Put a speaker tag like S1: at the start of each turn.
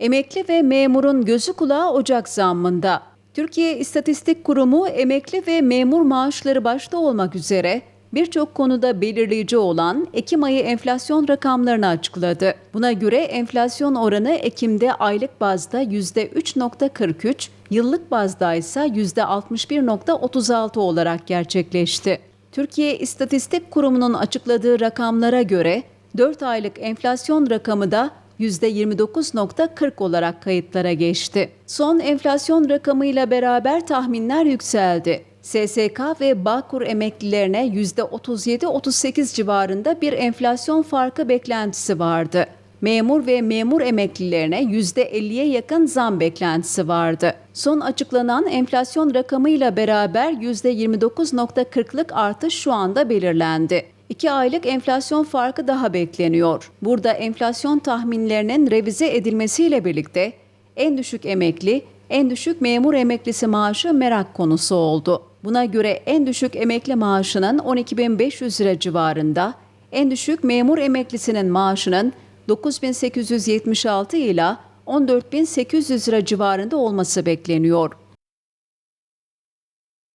S1: Emekli ve memurun gözü kulağı Ocak zammında. Türkiye İstatistik Kurumu emekli ve memur maaşları başta olmak üzere birçok konuda belirleyici olan Ekim ayı enflasyon rakamlarını açıkladı. Buna göre enflasyon oranı Ekim'de aylık bazda %3.43, yıllık bazda ise %61.36 olarak gerçekleşti. Türkiye İstatistik Kurumu'nun açıkladığı rakamlara göre 4 aylık enflasyon rakamı da %29.40 olarak kayıtlara geçti. Son enflasyon rakamıyla beraber tahminler yükseldi. SSK ve Bağkur emeklilerine %37-38 civarında bir enflasyon farkı beklentisi vardı. Memur ve memur emeklilerine %50'ye yakın zam beklentisi vardı. Son açıklanan enflasyon rakamıyla beraber %29.40'lık artış şu anda belirlendi. 2 aylık enflasyon farkı daha bekleniyor. Burada enflasyon tahminlerinin revize edilmesiyle birlikte en düşük emekli, en düşük memur emeklisi maaşı merak konusu oldu. Buna göre en düşük emekli maaşının 12.500 lira civarında, en düşük memur emeklisinin maaşının 9876 ila 14.800 lira civarında olması bekleniyor.